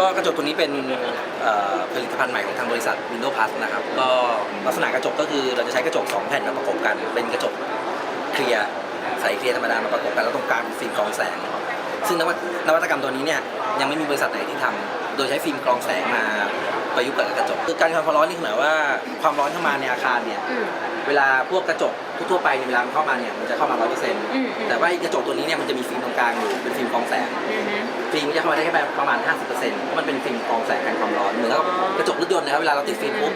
ก็กระจกตัวนี้เป็นผลิตภัณฑ์ใหม่ของทางบริษัท Windows Plus นะครับ ก็ลักษณะกระจกก็คือเราจะใช้กระจก 2 แผ่นมาประกบกัน เป็นกระจกเคลียร์ใสเคลียร์ธรรมดามาประกบกันแล้วตรงกลางเป็นฟิล์มกรองแสง ซึ่งนวัตนวัตกรรมตัวนี้เนี่ยยังไม่มีบริษัทไหนที่ทำโดยใช้ฟิล์มกรองแสงมาประยุกต์กับกระจก คือการความร้อนนี่หมายว่าความร้อนเข้ามาในอาคารเนี่ย เวลาพวกกระจกทั่วๆไปเนี่ยเวลามันเข้ามาเนี่ยมันจะเข้ามาร้อยเปอร์เซ็นต์อืมอืมแต่ว่าไอ้กระจกตัวนี้เนี่ยมันจะมีฟิล์มตรงกลางอยู่เป็นฟิล์มกรองแสงอือฮึฟิล์มจะเข้ามาได้แค่ประมาณ 50%เพราะมันเป็นฟิล์มกรองแสงกันความร้อนเหมือนกับกระจกรถยนต์นะครับเวลาเราติดฟิล์มปุ๊บ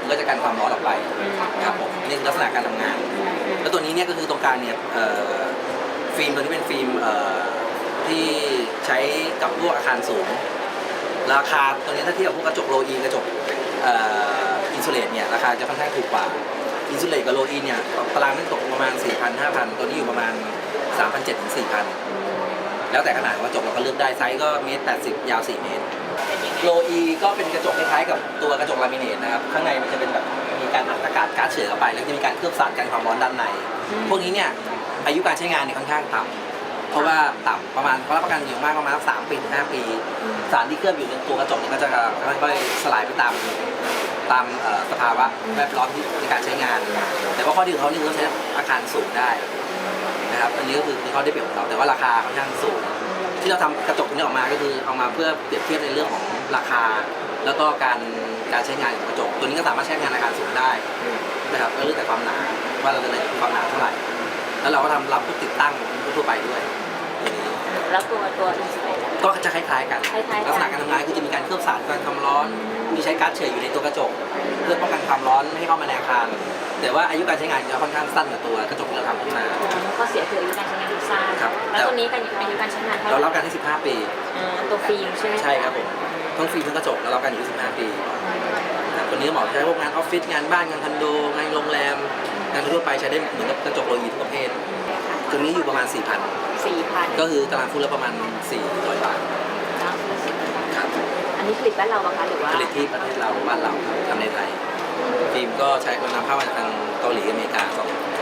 มันก็จะกันความร้อนออกไปอืมครับผมนี่คือลักษณะการทำงาน แล้วตัวนี้เนี่ยก็คือตรงกลางเนี่ยเอ่อฟิล์มตัวนี้เป็นฟิล์มเอ่อที่ใช้กับพวกอาคารสูง ราคาตัวนี้ถ้าเทียบกับพวกกระจกโลอีกระจกเอ่อินซูเลตเนี่ยราคาจะค่อนข้างถูกกว่า อินซูเลตกับโลอีเนี่ยตารางนึงตกประมาณ 4,000 5,000 ตัวนี้อยู่ประมาณ 3,700ถึง4,000 แล้วแต่ขนาดของกระจกเราก็เลือกได้ไซส์ก็เมตร 80 ยาว 4 เมตรโลอีก็เป็นกระจกคล้ายๆกับตัวกระจกลามิเนตนะครับข้างในมันจะเป็นแบบมีการอัดอากาศก๊าซเฉื่อยเข้าไป แล้วจะมีการเคลือบสารกันความร้อนด้านใน พวกนี้เนี่ยอายุการใช้งานเนี่ยค่อนข้างต่ำเพราะว่าต่ำประมาณเขารับประกันอยู่มากประมาณสามปีถึงห้าปี สารที่เคลือบอยู่ในตัวกระจกเนี่ยก็จะค่อยๆสลายไปตาม ตามสภาวะแวดล้อมที่ในการใช้งาน แต่ว่าข้อดีของเขานี่คือเขาใช้อาคารสูงได้นะครับอันนี้ก็คือข้อได้เปรียบของเราแต่ว่าราคาค่อนข้างสูง ที่เราทำกระจกตัวนี้ออกมาก็คือเอามาเพื่อเปรียบเทียบในเรื่องของราคา แล้วก็การการใช้งานของกระจก ตัวนี้ก็สามารถใช้งานอาคารสูงได้นะครับก็เรื่องแต่ความหนาว่าเราจะเลยความหนาเท่าไหร่ แล้วเราก็ทำรับพวกติดตั้งทั่วไปด้วยอย่างนี้แล้วตัวตัวอินสเลตก็จะคล้ายๆกัน ลักษณะการทำงานคือจะมีการเคลือบสารการความร้อน มีใช้ก๊าซเฉื่อยอยู่ในตัวกระจก เพื่อป้องกันความร้อนไม่ให้เข้ามาในอาคาร แต่ว่าอายุการใช้งานจะค่อนข้างสั้นกว่าตัวกระจกที่เราทำขึ้นมาข้อเสียคืออายุการใช้งานที่สั้นครับแล้วตัวนี้กันอายุการใช้งานเท่าไหเราร่รับการให้15 ปีอ่าตัวฟิล์มใช่ไหมะใช่ครับผมทั้งฟิล์มทั้งกระจกเรารับการอยู่15 ปีนะครับตัวนี้เหมาะใช้พวกงานออฟฟิศงานบ้านงานคอนโดงานโรงแรมงานทั่วไปใช้ได้เหมือนกับกระจกโลยีทุกประเภทตัวนี้อยู่ประมาณ4,000 สี่พันก็คือตารางฟุตละประมาณ400บาทครับ อันนี้ผลิตบ้านเราอะคะหรือว่าผลิตที่ประเทศเราบ้านเราทำในไทยฟิล์มก็ใช้นำเข้ามาจากทางเกาหลีอเมริกาสองสองสองที่